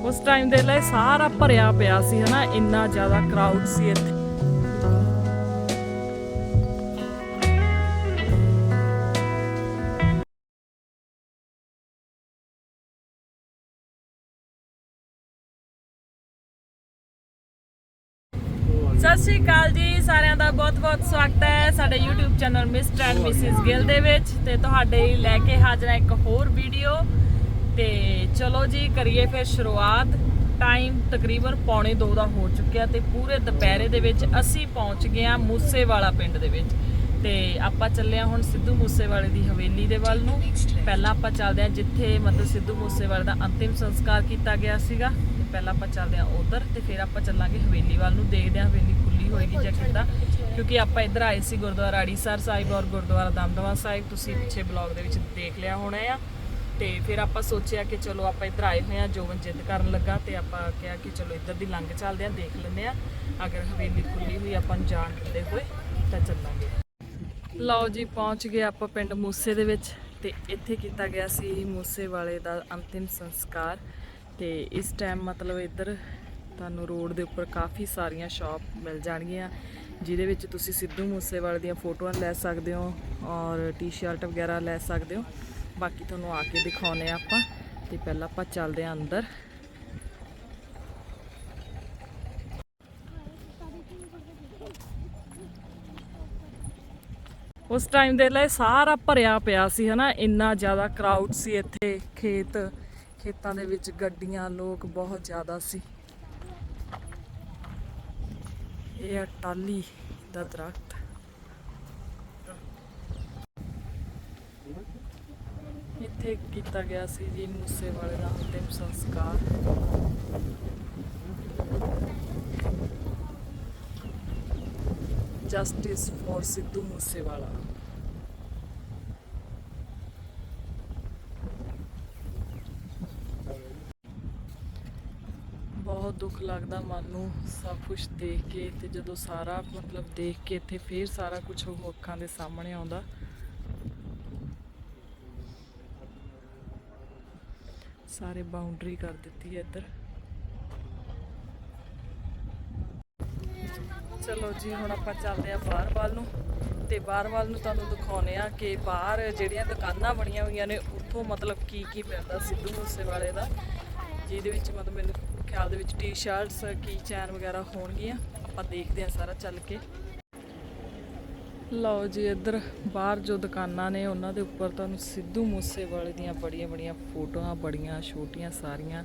ਉਸ ਟਾਈਮ ਦੇ ਲਈ ਸਾਰਾ ਭਰਿਆ ਪਿਆ ਸੀ, ਹਨਾ? ਇੰਨਾ ਜ਼ਿਆਦਾ ਕਰਾਊਡ ਸੀ ਇੱਥੇ। ਸਤਿ ਸ਼੍ਰੀ ਅਕਾਲ ਜੀ, ਸਾਰਿਆਂ ਦਾ ਬਹੁਤ-ਬਹੁਤ ਸਵਾਗਤ ਹੈ ਸਾਡੇ YouTube channel mister and missus Gill ਦੇ ਵਿੱਚ ਤੇ ਤੁਹਾਡੇ ਲਈ ਲੈ ਕੇ ਹਾਜ਼ਰ ਹਾਂ ਇੱਕ ਹੋਰ ਵੀਡੀਓ ਤੇ ਚਲੋ ਜੀ, ਕਰੀਏ ਫਿਰ ਸ਼ੁਰੂਆਤ। ਟਾਈਮ ਤਕਰੀਬਨ ਪੌਣੇ 2 ਦਾ ਹੋ ਚੁੱਕਿਆ ਤੇ ਪੂਰੇ ਦੁਪਹਿਰੇ ਦੇ ਵਿੱਚ ਅਸੀਂ ਪਹੁੰਚ ਗਏ ਹਾਂ ਮੂਸੇਵਾਲਾ ਪਿੰਡ ਦੇ ਵਿੱਚ। ਤੇ ਆਪਾਂ ਚੱਲੇ ਹਾਂ ਹੁਣ ਸਿੱਧੂ ਮੂਸੇਵਾਲੇ ਦੀ ਹਵੇਲੀ ਦੇ ਵੱਲ ਨੂੰ। ਪਹਿਲਾਂ ਆਪਾਂ ਚੱਲਦੇ ਹਾਂ ਜਿੱਥੇ ਮਤਲਬ ਸਿੱਧੂ ਮੂਸੇਵਾਲੇ ਦਾ ਅੰਤਿਮ ਸੰਸਕਾਰ ਕੀਤਾ ਗਿਆ ਸੀਗਾ। ਤੇ ਪਹਿਲਾਂ ਆਪਾਂ ਚੱਲਦੇ ਹਾਂ ਉਧਰ ਤੇ ਫਿਰ ਆਪਾਂ ਚੱਲਾਂਗੇ ਹਵੇਲੀ ਵੱਲ ਨੂੰ। ਦੇਖਦੇ ਹਾਂ ਹਵੇਲੀ ਖੁੱਲੀ ਹੋਏਗੀ ਜਾਂ ਕਿੱਦਾਂ। ਕਿਉਂਕਿ ਆਪਾਂ ਇੱਧਰ ਆਏ ਸੀ ਗੁਰਦੁਆਰਾ ਅੜੀਸਰ ਸਾਹਿਬ ਔਰ ਗੁਰਦੁਆਰਾ ਦਮਦਮਾ ਸਾਹਿਬ। ਤੁਸੀਂ ਪਿੱਛੇ ਬਲੌਗ ਦੇ ਵਿੱਚ ਦੇਖ ਲਿਆ ਹੋਣਾ ਆ। ਤੇ ਫਿਰ ਆਪਾਂ ਸੋਚਿਆ ਕਿ ਚਲੋ ਆਪਾਂ ਇੱਧਰ ਆਏ ਹੋਏ ਆ ਜੋਵਨ ਜਿੱਦ ਕਰਨ ਲੱਗਾ ਤੇ ਆਪਾਂ ਕਿਹਾ ਕਿ ਚਲੋ ਇੱਧਰ ਦੀ ਲੰਘ ਚੱਲਦੇ ਆ ਦੇਖ ਲੈਂਦੇ ਆ ਅਗਰ ਹਵੇਲੀ ਖੁੱਲੀ ਹੋਈ, ਆਪਾਂ ਨੂੰ ਜਾਣ ਦਿੰਦੇ ਹੋਏ ਤਾਂ ਚੱਲਾਂਗੇ। ਲਓ ਜੀ, ਪਹੁੰਚ ਗਏ ਆਪਾਂ ਪਿੰਡ ਮੂਸੇ ਦੇ ਵਿੱਚ ਤੇ ਇੱਥੇ ਕੀਤਾ ਗਿਆ ਸੀ ਮੂਸੇ ਵਾਲੇ ਦਾ ਅੰਤਿਮ ਸੰਸਕਾਰ ਤੇ ਇਸ ਟਾਈਮ ਮਤਲਬ ਇੱਧਰ ਤੁਹਾਨੂੰ ਰੋਡ ਦੇ ਉੱਪਰ ਕਾਫੀ ਸਾਰੀਆਂ ਸ਼ਾਪ ਮਿਲ ਜਾਣਗੀਆਂ, ਜਿਹਦੇ ਵਿੱਚ ਤੁਸੀਂ ਸਿੱਧੂ ਮੂਸੇਵਾਲੇ ਦੀਆਂ ਫੋਟੋਆਂ ਲੈ ਸਕਦੇ ਹੋ ਔਰ ਟੀ-ਸ਼ਰਟ ਵਗੈਰਾ ਲੈ ਸਕਦੇ ਹੋ। ਬਾਕੀ ਤੁਹਾਨੂੰ ਆ ਕੇ ਦਿਖਾਉਨੇ ਆ ਆਪਾਂ। ਤੇ ਪਹਿਲਾਂ ਆਪਾਂ ਚੱਲਦੇ ਹਾਂ ਅੰਦਰ। ਉਸ ਟਾਈਮ ਦੇ ਲਈ ਸਾਰਾ ਭਰਿਆ ਪਿਆ ਸੀ ਹਨਾ, ਇੰਨਾ ਜ਼ਿਆਦਾ ਕਰਾਊਡ ਸੀ ਇੱਥੇ, ਖੇਤ, ਖੇਤਾਂ ਦੇ ਵਿੱਚ ਗੱਡੀਆਂ, ਲੋਕ ਬਹੁਤ ਜ਼ਿਆਦਾ ਸੀ। ਇਹ ਆ ਟਾਲੀ ਦਾ ਦਰਖਤ। ਇੱਥੇ ਕੀਤਾ ਗਿਆ ਸੀ ਜੀ ਮੂਸੇ ਵਾਲੇ ਦਾ ਅੰਤਿਮ ਸੰਸਕਾਰ। Justice for Sidhu Moosewala. ਬਹੁਤ ਦੁੱਖ ਲੱਗਦਾ ਮਨ ਨੂੰ ਸਭ ਕੁਝ ਦੇਖ ਕੇ ਤੇ ਜਦੋਂ ਸਾਰਾ ਮਤਲਬ ਦੇਖ ਕੇ ਇੱਥੇ ਫੇਰ ਸਾਰਾ ਕੁਝ ਉਹ ਅੱਖਾਂ ਦੇ ਸਾਹਮਣੇ ਆਉਂਦਾ। ਸਾਰੇ ਬਾਉਂਡਰੀ ਕਰ ਦਿੱਤੀ ਹੈ ਇੱਧਰ। ਚਲੋ ਜੀ, ਹੁਣ ਆਪਾਂ ਚੱਲਦੇ ਆ ਬਾਹਰ ਵੱਲ ਨੂੰ। ਤੇ ਬਾਹਰ ਵੱਲ ਨੂੰ ਤੁਹਾਨੂੰ ਦਿਖਾਉਨੇ ਆ ਕਿ ਬਾਹਰ ਜਿਹੜੀਆਂ ਦੁਕਾਨਾਂ ਬਣੀਆਂ ਹੋਈਆਂ ਨੇ, ਉੱਥੋਂ ਮਤਲਬ ਕੀ ਕੀ ਮਿਲਦਾ ਸਿੱਧੂ ਮੂਸੇਵਾਲੇ ਦਾ। ਜਿਹਦੇ ਵਿੱਚ ਮਤਲਬ ਮੈਨੂੰ ਖਿਆਲ ਦੇ ਵਿੱਚ ਟੀ-ਸ਼ਰਟਸ ਕੀ ਚੈਨ ਵਗੈਰਾ ਹੋਣਗੀਆਂ। ਆਪਾਂ ਦੇਖਦੇ ਆ ਸਾਰਾ ਚੱਲ ਕੇ। ਲਓ ਜੀ, ਇੱਧਰ ਬਾਹਰ ਜੋ ਦੁਕਾਨਾਂ ਨੇ, ਉਹਨਾਂ ਦੇ ਉੱਪਰ ਤੁਹਾਨੂੰ ਸਿੱਧੂ ਮੂਸੇਵਾਲੇ ਦੀਆਂ ਬੜੀਆਂ ਬੜੀਆਂ ਫੋਟੋਆਂ, ਬੜੀਆਂ ਛੋਟੀਆਂ ਸਾਰੀਆਂ,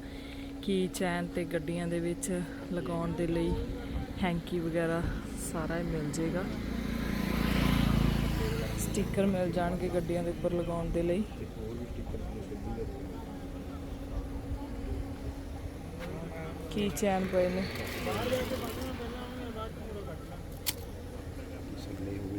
ਕੀ ਚੈਨ ਤੇ ਗੱਡੀਆਂ ਦੇ ਵਿੱਚ ਲਗਾਉਣ ਦੇ ਲਈ ਹੈਂਕੀ ਵਗੈਰਾ ਸਾਰਾ ਹੀ ਮਿਲ ਜੇਗਾ ਸਟicker ਮਿਲ ਜਾਣਗੇ ਗੱਡੀਆਂ ਦੇ ਉੱਪਰ ਲਗਾਉਣ ਦੇ ਲਈ। ਕੀ ਚੈਨ ਪਏ ਨੇ?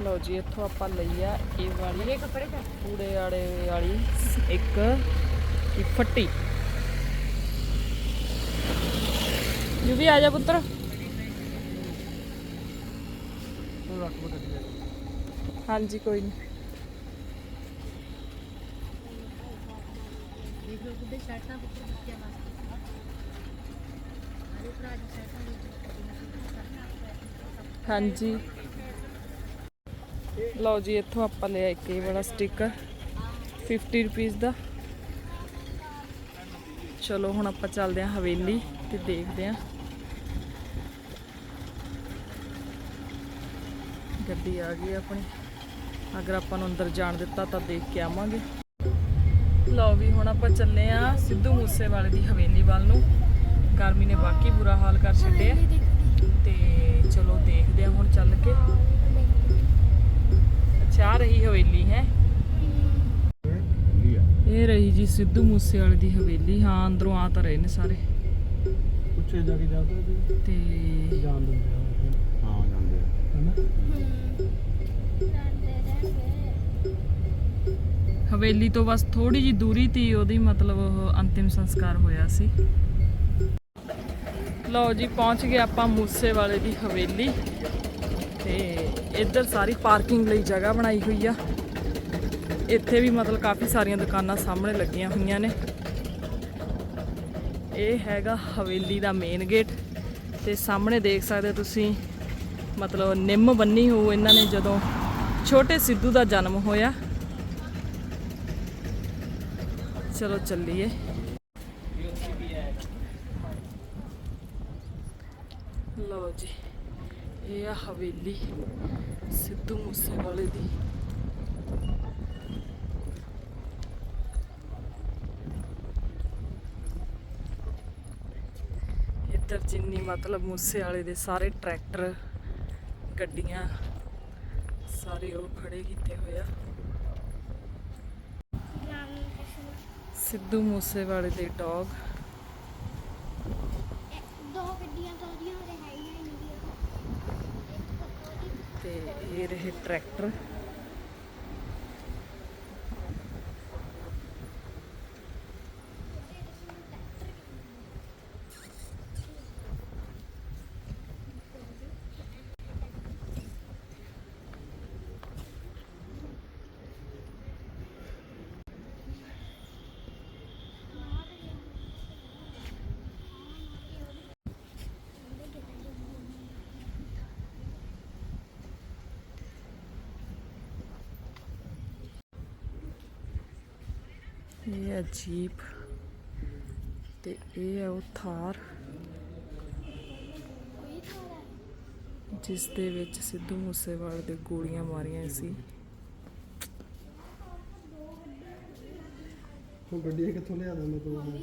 ਲਓ ਜੀ, ਇੱਥੋਂ ਆਪਾਂ ਲਈ ਆ ਇਹ ਵਾਲੀ, ਕੂੜੇ ਵਾਲੇ ਵਾਲੀ ਇੱਕ ਫੱਟੀ। ਯੂ ਵੀ ਆ ਜਾ ਪੁੱਤਰ। ਹਾਂਜੀ, ਕੋਈ ਨਹੀਂ ਦੇਖ ਲਓ ਕਿੱਡੇ ਸ਼ਰਟਾਂ ਪੁੱਤਰ ਬੱਚਿਆਂ ਵਾਸਤੇ ਆਲੇ ਭਰਾ ਦੀ ਸ਼ਰਟਾਂ ਦੇ ਹਾਂਜੀ ਲਓ ਜੀ, ਇੱਥੋਂ ਆਪਾਂ ਲਿਆ ਇੱਕ ਇਹ ਵਾਲਾ ਸਟicker 50 ਰੁਪਏ ਦਾ। ਚਲੋ, ਹੁਣ ਆਪਾਂ ਚੱਲਦੇ ਹਾਂ ਹਵੇਲੀ ਤੇ ਦੇਖਦੇ ਹਾਂ। ਗੱਡੀ ਆ ਗਈ ਆਪਣੀ। ਅਗਰ ਆਪਾਂ ਨੂੰ ਅੰਦਰ ਜਾਣ ਦਿੱਤਾ ਤਾਂ ਦੇਖ ਕੇ ਆਵਾਂਗੇ। ਲਓ ਵੀ, ਹੁਣ ਆਪਾਂ ਚੱਲੇ ਆ ਸਿੱਧੂ ਮੂਸੇਵਾਲੇ ਦੀ ਹਵੇਲੀ ਵੱਲ ਨੂੰ। ਗਰਮੀ ਨੇ ਬਾਕੀ ਬੁਰਾ ਹਾਲ ਕਰ ਛੱਡਿਆ। ਤੇ ਚਲੋ ਦੇਖਦੇ ਹਾਂ ਹੁਣ ਚੱਲ ਕੇ। ਆਹ ਰਹੀ ਹਵੇਲੀ ਹੈ। ਇਹ ਰਹੀ ਜੀ ਸਿੱਧੂ ਮੂਸੇਵਾਲੇ ਦੀ ਹਵੇਲੀ। ਹਾਂ ਅੰਦਰੋਂ ਆ ਤਾਂ ਰਹੇ ਨੇ ਸਾਰੇ। ਉੱਚੇ ਜਾ ਕੇ ਜਾ ਸਕਦੇ ਤੇ ਜਾਣ ਦਿੰਦੇ ਆ ਹਾਂ ਜਾਂਦੇ ਆ। ਹਨਾ? ਹਵੇਲੀ ਤੋਂ ਬਸ ਥੋੜੀ ਜੀ ਦੂਰੀ ਤੀ ਉਹਦੀ ਮਤਲਬ ਉਹ ਅੰਤਿਮ ਸੰਸਕਾਰ ਹੋਇਆ ਸੀ। ਲਓ ਜੀ ਪਹੁੰਚ ਗਏ ਆਪਾਂ ਮੂਸੇ ਵਾਲੇ ਦੀ ਹਵੇਲੀ। ਤੇ ਇੱਧਰ ਸਾਰੀ ਪਾਰਕਿੰਗ ਲਈ ਜਗ੍ਹਾ ਬਣਾਈ ਹੋਈ ਆ। ਇੱਥੇ ਵੀ ਮਤਲਬ ਕਾਫੀ ਸਾਰੀਆਂ ਦੁਕਾਨਾਂ ਸਾਹਮਣੇ ਲੱਗੀਆਂ ਹੋਈਆਂ ਨੇ। ਇਹ ਹੈਗਾ ਹਵੇਲੀ ਦਾ ਮੇਨ ਗੇਟ ਤੇ ਸਾਹਮਣੇ ਦੇਖ ਸਕਦੇ ਹੋ ਤੁਸੀਂ, ਮਤਲਬ ਨਿੰਮ ਬੰਨੀ ਹੋ ਇਹਨਾਂ ਨੇ ਜਦੋਂ ਛੋਟੇ ਸਿੱਧੂ ਦਾ ਜਨਮ ਹੋਇਆ। ਚਲੋ ਚੱਲੀਏ। ਲਓ ਜੀ। ਇਹ ਆ ਹਵੇਲੀ, ਸਿੱਧੂ ਮੂਸੇਵਾਲੇ ਦੀ। ਇੱਧਰ ਜਿੰਨੀ ਮਤਲਬ ਮੂਸੇਵਾਲੇ ਦੇ ਸਾਰੇ ਟਰੈਕਟਰ, ਗੱਡੀਆਂ, ਸਾਰੇ ਉਹ ਖੜੇ ਕੀਤੇ ਹੋਏ ਆ। ਸਿੱਧੂ ਮੂਸੇਵਾਲੇ ਦੇ ਡੌਗ ਦੋ ਗੱਡੀਆਂ ਤਾਂ ਉਹਦੀਆਂ ਉਰੇ ਹੈ ਹੀ ਨਹੀਂ ਤੇ ਇਹ ਰਹੇ ਇਹ ਹੈ ਜੀਪ ਤੇ ਇਹ ਹੈ ਉਹ ਥਾਰ ਜਿਸ ਦੇ ਵਿੱਚ ਸਿੱਧੂ ਮੂਸੇਵਾਲੇ ਦੇ ਗੋਲੀਆਂ ਮਾਰੀਆਂ ਸੀ। ਹੁਣ ਗੱਡੀ ਕਿੱਥੋਂ ਲਿਆ ਦਿੰਦਾ ਤੂੰ ਹੁਣ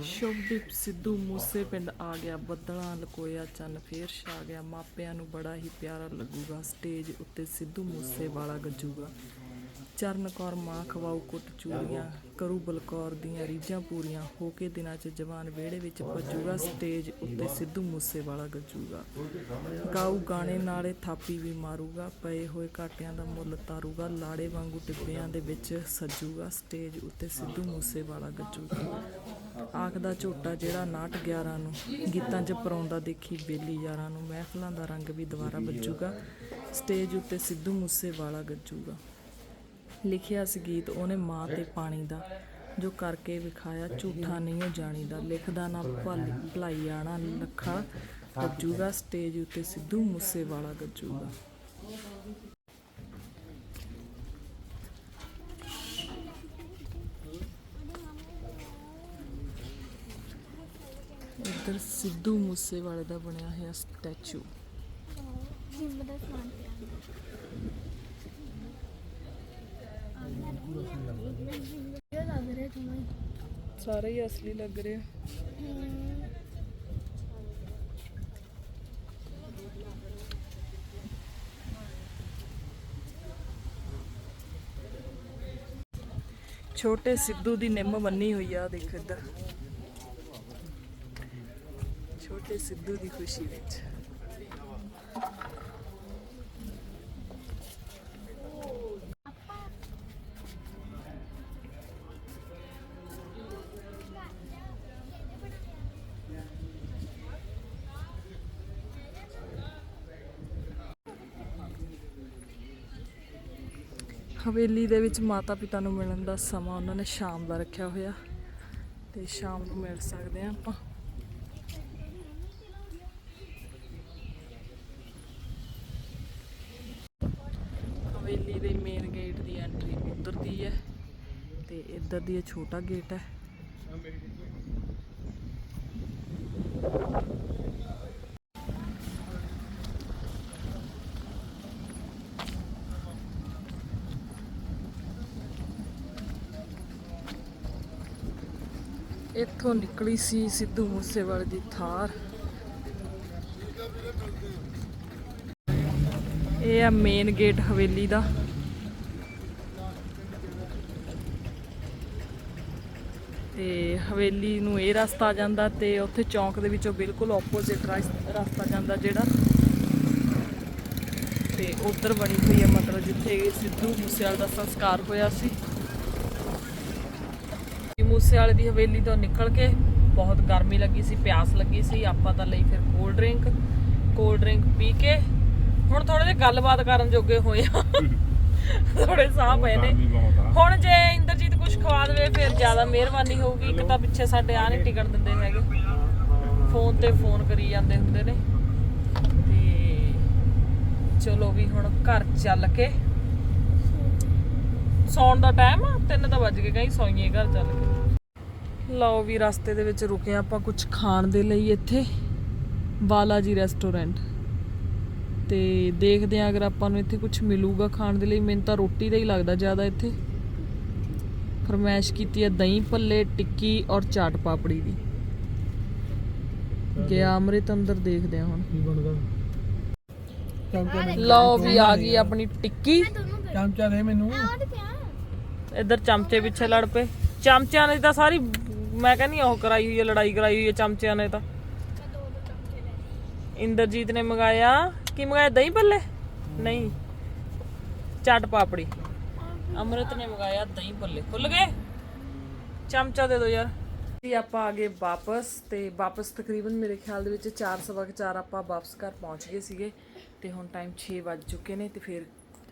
ਸ਼ੁਭਦੀਪ ਸਿੱਧੂ, ਮੂਸੇ ਪਿੰਡ ਆ ਗਿਆ, ਬੱਦਲਾਂ ਲਕੋਇਆ ਚੰਨ ਫੇਰ ਛਾ ਗਿਆ, ਮਾਪਿਆਂ ਨੂੰ ਬੜਾ ਹੀ ਪਿਆਰਾ ਲੱਗੂਗਾ, ਸਟੇਜ ਉੱਤੇ ਸਿੱਧੂ ਮੂਸੇ ਵਾਲਾ ਗੱਜੂਗਾ। ਚਰਨ ਕੌਰ ਮਾਂ ਖਵਾਉ ਕੁੱਟ ਚੂੜੀਆਂ, ਕਰੂ ਬਲਕੌਰ ਦੀਆਂ ਰੀਝਾਂ ਪੂਰੀਆਂ, ਹੋ ਕੇ ਦਿਨਾਂ 'ਚ ਜਵਾਨ ਵਿਹੜੇ ਵਿੱਚ ਭੱਜੂਗਾ, ਸਟੇਜ ਉੱਤੇ ਸਿੱਧੂ ਮੂਸੇਵਾਲਾ ਗੱਜੂਗਾ। ਗਾਊ ਗਾਣੇ ਨਾਲੇ ਥਾਪੀ ਵੀ ਮਾਰੂਗਾ, ਪਏ ਹੋਏ ਘਾਟਿਆਂ ਦਾ ਮੁੱਲ ਤਾਰੂਗਾ, ਲਾੜੇ ਵਾਂਗੂ ਟਿੱਬਿਆਂ ਦੇ ਵਿੱਚ ਸੱਜੂਗਾ, ਸਟੇਜ ਉੱਤੇ ਸਿੱਧੂ ਮੂਸੇਵਾਲਾ ਗੱਜੂਗਾ। ਆਖਦਾ ਝੋਟਾ ਜਿਹੜਾ 69 11 ਨੂੰ, ਗੀਤਾਂ 'ਚ ਪਰਾਉਂਦਾ ਦੇਖੀ ਬੇਲੀ ਯਾਰਾਂ ਨੂੰ, ਮਹਿਫਲਾਂ ਦਾ ਰੰਗ ਵੀ ਦੁਬਾਰਾ ਵੱਜੂਗਾ, ਸਟੇਜ ਉੱਤੇ ਸਿੱਧੂ ਮੂਸੇਵਾਲਾ ਗੱਜੂਗਾ। ਲਿਖਿਆ ਸੀ ਗੀਤ ਉਹਨੇ ਮਾਂ ਤੇ ਪਾਣੀ ਦਾ, ਜੋ ਕਰਕੇ ਵਿਖਾਇਆ ਝੂਠਾ ਨਹੀਂ ਉਹ ਜਾਣੀਦਾ ਲਿਖਦਾ ਨਾ ਭਲ- ਭਲਾਈ ਆਣਾ ਲੱਖਾ ਗੱਜੂਗਾ, ਸਟੇਜ ਉੱਤੇ ਸਿੱਧੂ ਮੂਸੇ ਵਾਲਾ ਗੱਜੂਗਾ। ਇੱਧਰ ਸਿੱਧੂ ਮੂਸੇ ਵਾਲੇ ਦਾ ਬਣਿਆ ਹੋਇਆ ਸਟੈਚੂ। ਜਿੰਮ ਦਾ ਸਮਾਨ ਪਿਆ ਇਹ ਲੱਗ ਰਿਹਾ ਤੁਹਾਨੂੰ ਸਾਰੇ ਹੀ ਅਸਲੀ ਲੱਗ ਰਿਹਾ ਛੋਟੇ ਸਿੱਧੂ ਦੀ ਨਿੰਮ ਬੰਨੀ ਹੋਈ ਆ, ਦੇਖ ਇੱਧਰ। ਛੋਟੇ ਸਿੱਧੂ ਦੀ ਖੁਸ਼ੀ ਵਿੱਚ। ਹਵੇਲੀ ਦੇ ਵਿੱਚ ਮਾਤਾ ਪਿਤਾ ਨੂੰ ਮਿਲਣ ਦਾ ਸਮਾਂ ਉਹਨਾਂ ਨੇ ਸ਼ਾਮ ਦਾ ਰੱਖਿਆ ਹੋਇਆ ਤੇ ਸ਼ਾਮ ਨੂੰ ਮਿਲ ਸਕਦੇ ਆ ਆਪਾਂ। ਹਵੇਲੀ ਦੇ ਮੇਨ ਗੇਟ ਦੀ ਐਂਟਰੀ ਉੱਧਰ ਦੀ ਹੈ ਤੇ ਇੱਧਰ ਦੀ ਇਹ ਛੋਟਾ ਗੇਟ ਹੈ। ਇੱਥੋਂ ਨਿਕਲੀ ਸੀ ਸਿੱਧੂ ਮੂਸੇਵਾਲੇ ਦੀ ਥਾਰ। ਇਹ ਆ ਮੇਨ ਗੇਟ ਹਵੇਲੀ ਦਾ। ਤੇ ਹਵੇਲੀ ਨੂੰ ਇਹ ਰਸਤਾ ਜਾਂਦਾ ਤੇ ਉੱਥੇ ਚੌਂਕ ਦੇ ਵਿੱਚੋਂ ਬਿਲਕੁਲ ਆਪੋਜ਼ਿਟ ਰਸਤਾ ਜਾਂਦਾ ਜਿਹੜਾ। ਤੇ ਉਧਰ ਬਣੀ ਹੋਈ ਹੈ ਮਤਲਬ ਜਿੱਥੇ ਸਿੱਧੂ ਮੂਸੇਵਾਲੇ ਦਾ ਸੰਸਕਾਰ ਹੋਇਆ ਸੀ। ਮੂਸੇਵਾਲੇ ਦੀ ਹਵੇਲੀ ਤੋਂ ਨਿਕਲ ਕੇ ਬਹੁਤ ਗਰਮੀ ਲੱਗੀ ਸੀ ਪਿਆਸ ਲੱਗੀ ਸੀ। ਆਪਾਂ ਤਾਂ ਲਈ ਫਿਰ ਕੋਲਡ ਡਰਿੰਕ ਕੋਲਡ ਡਰਿੰਕ ਪੀ ਕੇ ਹੁਣ ਥੋੜੇ ਜਿਹਾ ਗੱਲਬਾਤ ਕਰਨ ਜੋਗੇ ਹੋਏ ਆ। ਥੋੜੇ ਸਾਹ ਪਏ ਨੇ। ਹੁਣ ਜੇ ਇੰਦਰਜੀਤ ਕੁਝ ਖਵਾ ਦੇਵੇ ਫਿਰ ਜ਼ਿਆਦਾ ਮਿਹਰਬਾਨੀ ਹੋਊਗੀ। ਇੱਕ ਤਾਂ ਪਿੱਛੇ ਸਾਡੇ ਆ ਨਹੀਂ ਟਿਕਣ ਦਿੰਦੇ ਹੈਗੇ। ਫੋਨ ਤੇ ਫੋਨ ਕਰੀ ਜਾਂਦੇ ਹੁੰਦੇ ਨੇ। ਤੇ ਚਲੋ ਵੀ ਹੁਣ ਘਰ ਚੱਲ ਕੇ ਸੌਣ ਦਾ ਟਾਈਮ ਆ। 3 ਤਾਂ ਵੱਜ ਗਏ ਕਹੀਂ ਸੌਈਏ ਘਰ ਚੱਲ ਕੇ। ਲਓ ਵੀ ਰਸਤੇ ਦੇ ਵਿੱਚ ਰੁਕੇ ਆਪਾਂ ਕੁਝ ਖਾਣ ਦੇ ਲਈ ਇੱਥੇ। ਬਾਲਾ ਜੀ ਰੈਸਟੋਰੈਂਟ। ਤੇ ਦੇਖਦੇ ਆ ਅਗਰ ਆਪਾਂ ਨੂੰ ਇੱਥੇ ਕੁਝ ਮਿਲੂਗਾ ਖਾਣ ਦੇ ਲਈ। ਮੈਨੂੰ ਤਾਂ ਰੋਟੀ ਦਾ ਹੀ ਲੱਗਦਾ ਜ਼ਿਆਦਾ ਇੱਥੇ। ਫਰਮਾਇਸ਼ ਕੀਤੀ ਹੈ ਦਹੀਂ ਭੱਲੇ ਟਿੱਕੀ ਔਰ ਚਾਟ ਪਾਪੜੀ ਦੀ। ਗਿਆ ਅੰਮ੍ਰਿਤ ਅੰਦਰ ਦੇਖਦੇ ਆ ਹੁਣ। ਕੀ ਬਣਦਾ? ਲਓ ਵੀ ਆ ਗਈ ਆਪਣੀ ਟਿੱਕੀ। ਚਮਚਾ ਦੇ ਮੈਨੂੰ। ਇੱਧਰ ਚਮਚੇ ਪਿੱਛੇ ਲੜ ਪਏ। ਚਮਚਿਆਂ ਨੇ ਤਾਂ ਸਾਰੀ ਮੈਂ ਕਹਿੰਦੀ ਉਹ ਕਰਾਈ ਹੋਈ ਹੈ ਲੜਾਈ ਕਰਾਈ ਹੋਈ ਹੈ ਚਮਚਿਆਂ ਨੇ ਤਾਂ। ਇੰਦਰਜੀਤ ਨੇ ਮੰਗਾਇਆ। ਕੀ ਮੰਗਾਇਆ, ਦਹੀਂ ਭੱਲੇ? ਨਹੀਂ। ਚਾਟ ਪਾਪੜੀ। ਅਮਰਤ ਨੇ ਮੰਗਾਇਆ ਦਹੀਂ ਭੱਲੇ। ਖੁੱਲ ਗਏ? ਚਮਚਾ ਦੇ ਦਿਓ ਯਾਰ। ਜੀ, ਆਪਾਂ ਆ ਗਏ ਵਾਪਸ ਤੇ ਵਾਪਸ ਤਕਰੀਬਨ ਮੇਰੇ ਖਿਆਲ ਦੇ ਵਿੱਚ 4:04 ਆਪਾਂ ਵਾਪਸ ਘਰ ਪਹੁੰਚ ਗਏ ਸੀਗੇ ਤੇ ਹੁਣ ਟਾਈਮ 6 ਵੱਜ ਚੁੱਕੇ ਨੇ ਤੇ ਫਿਰ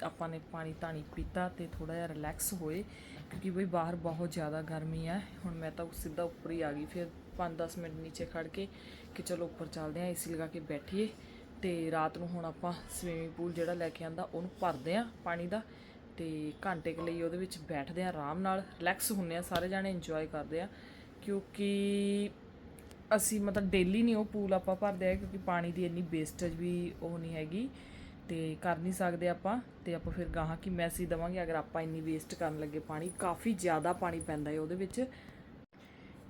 ਆਪਾਂ ਨੇ ਪਾਣੀ ਤਾਣੀ ਪੀਤਾ ਤੇ ਥੋੜਾ ਜਿਹਾ ਰਿਲੈਕਸ ਹੋਏ। ਕਿਉਂਕਿ ਬਈ ਬਾਹਰ ਬਹੁਤ ਜ਼ਿਆਦਾ ਗਰਮੀ ਹੈ। ਹੁਣ ਮੈਂ ਤਾਂ ਸਿੱਧਾ ਉੱਪਰ ਹੀ ਆ ਗਈ। ਫਿਰ 5-10 ਮਿੰਟ ਨੀਚੇ ਖੜ ਕੇ ਕਿ ਚਲੋ ਉੱਪਰ ਚੱਲਦੇ ਆਂ ਏਸੀ ਲਗਾ ਕੇ ਬੈਠੀਏ। ਤੇ ਰਾਤ ਨੂੰ ਹੁਣ ਆਪਾਂ ਸਵੀਮਿੰਗ ਪੂਲ ਜਿਹੜਾ ਲੈ ਕੇ ਆਂਦਾ, ਉਹਨੂੰ ਭਰਦੇ ਆਂ ਪਾਣੀ ਦਾ ਤੇ ਘੰਟੇ ਕੁ ਲਈ ਉਹਦੇ ਵਿੱਚ ਬੈਠਦੇ ਆਂ ਆਰਾਮ ਨਾਲ ਰਿਲੈਕਸ ਹੁੰਨੇ ਆ ਸਾਰੇ ਜਾਣੇ ਇੰਜੋਏ ਕਰਦੇ ਆ ਕਿਉਂਕਿ ਅਸੀਂ ਮਤਲਬ ਡੇਲੀ ਨਹੀਂ ਉਹ ਪੂਲ ਆਪਾਂ ਭਰਦੇ ਆ ਕਿਉਂਕਿ ਪਾਣੀ ਦੀ ਇੰਨੀ ਵੇਸਟੇਜ ਵੀ ਉਹ ਨਹੀਂ ਹੈਗੀ। ਤੇ ਕਰ ਨਹੀਂ ਸਕਦੇ ਆਪਾਂ ਤੇ ਆਪਾਂ ਫਿਰ ਗਾਹਾਂ ਕੀ ਮੈਸੇਜ ਦਵਾਂਗੇ ਅਗਰ ਆਪਾਂ ਇੰਨੀ ਵੇਸਟ ਕਰਨ ਲੱਗੇ ਪਾਣੀ ਕਾਫੀ ਜ਼ਿਆਦਾ ਪਾਣੀ ਪੈਂਦਾ ਹੈ ਉਹਦੇ ਵਿੱਚ।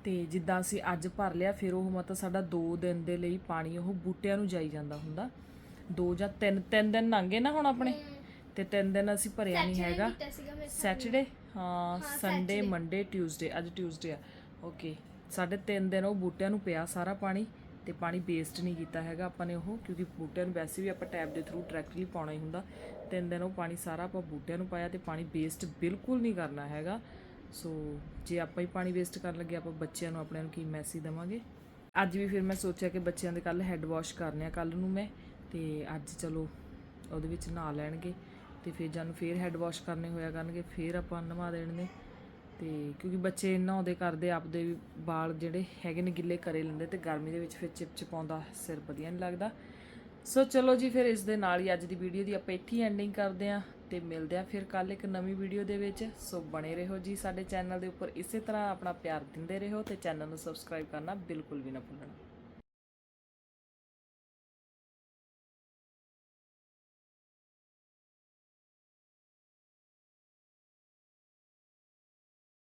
ਤੇ ਜਿੱਦਾਂ ਅਸੀਂ ਅੱਜ ਭਰ ਲਿਆ ਫਿਰ ਉਹ ਮਤਲਬ ਸਾਡਾ 2 ਦਿਨ ਦੇ ਲਈ ਪਾਣੀ ਉਹ ਬੂਟਿਆਂ ਨੂੰ ਜਾਈ ਜਾਂਦਾ ਹੁੰਦਾ। ਦੋ ਜਾਂ ਤਿੰਨ ਤਿੰਨ ਦਿਨ ਲੰਘੇ ਨਾ ਹੁਣ ਆਪਣੇ? ਤੇ ਤਿੰਨ ਦਿਨ ਅਸੀਂ ਭਰਿਆ ਨਹੀਂ ਹੈਗਾ। ਸੈਟਰਡੇ ਹਾਂ ਸੰਡੇ ਮੰਡੇ ਟਿਊਜ਼ਡੇ ਅੱਜ ਟਿਊਜ਼ਡੇ ਆ। ਓਕੇ ਸਾਡੇ ਤਿੰਨ ਦਿਨ ਉਹ ਬੂਟਿਆਂ ਨੂੰ ਪਿਆ ਸਾਰਾ ਪਾਣੀ। ਤੇ ਪਾਣੀ ਵੇਸਟ ਨਹੀਂ ਕੀਤਾ ਹੈਗਾ ਆਪਾਂ ਨੇ ਉਹ, ਕਿਉਂਕਿ ਬੂਟਿਆਂ ਨੂੰ ਵੈਸੇ ਵੀ ਆਪਾਂ ਟੈਪ ਦੇ ਥਰੂ ਡਾਇਰੈਕਟਲੀ ਪਾਉਣਾ ਹੀ ਹੁੰਦਾ। ਤਿੰਨ ਦਿਨ ਉਹ ਪਾਣੀ ਸਾਰਾ ਆਪਾਂ ਬੂਟਿਆਂ ਨੂੰ ਪਾਇਆ ਤੇ ਪਾਣੀ ਵੇਸਟ ਬਿਲਕੁਲ ਨਹੀਂ ਕਰਨਾ ਹੈਗਾ। ਸੋ ਜੇ ਆਪਾਂ ਹੀ ਪਾਣੀ ਵੇਸਟ ਕਰਨ ਲੱਗੇ, ਆਪਾਂ ਬੱਚਿਆਂ ਨੂੰ, ਆਪਣਿਆਂ ਨੂੰ ਕੀ ਮੈਸੇਜ ਦੇਵਾਂਗੇ? ਅੱਜ ਵੀ ਫਿਰ ਮੈਂ ਸੋਚਿਆ ਕਿ ਬੱਚਿਆਂ ਦੇ ਕੱਲ ਹੈੱਡ ਵਾਸ਼ ਕਰਨੇ ਆ ਕੱਲ ਨੂੰ ਮੈਂ, ਤੇ ਅੱਜ ਚਲੋ ਉਹਦੇ ਵਿੱਚ ਨਹਾ ਲੈਣਗੇ ਤੇ ਫਿਰ ਜਾਨੂੰ ਫੇਰ ਹੈੱਡ ਵਾਸ਼ ਕਰਨੇ ਹੋਇਆ ਕਰਨਗੇ, ਫੇਰ ਆਪਾਂ ਨਵਾ ਦੇਣ ਨੇ ਤੇ ਕਿਉਂਕਿ ਬੱਚੇ ਨਹਾਉਂਦੇ ਕਰਦੇ, ਆਪਦੇ ਵੀ ਵਾਲ ਜਿਹੜੇ ਹੈਗੇ ਨੇ ਗਿੱਲੇ ਕਰੇ ਲੈਂਦੇ ਤੇ ਗਰਮੀ ਦੇ ਵਿੱਚ ਫਿਰ ਚਿਪਚਿਪਾਉਂਦਾ ਸਿਰ ਵਧੀਆ ਨਹੀਂ ਲੱਗਦਾ। ਸੋ ਚਲੋ ਜੀ, ਫਿਰ ਇਸ ਦੇ ਨਾਲ ਹੀ ਅੱਜ ਦੀ ਵੀਡੀਓ ਦੀ ਆਪਾਂ ਇੱਥੇ ਐਂਡਿੰਗ ਕਰਦੇ ਆਂ ਤੇ ਮਿਲਦੇ ਆਂ ਫਿਰ ਕੱਲ ਇੱਕ ਨਵੀਂ ਵੀਡੀਓ ਦੇ ਵਿੱਚ। ਸੋ ਬਣੇ ਰਹੋ ਜੀ ਸਾਡੇ ਚੈਨਲ ਦੇ ਉੱਪਰ। ਇਸੇ ਤਰ੍ਹਾਂ ਆਪਣਾ ਪਿਆਰ ਦਿੰਦੇ ਰਹੋ ਤੇ ਚੈਨਲ ਨੂੰ ਸਬਸਕ੍ਰਾਈਬ ਕਰਨਾ ਬਿਲਕੁਲ ਵੀ ਨਾ ਭੁੱਲਣਾ।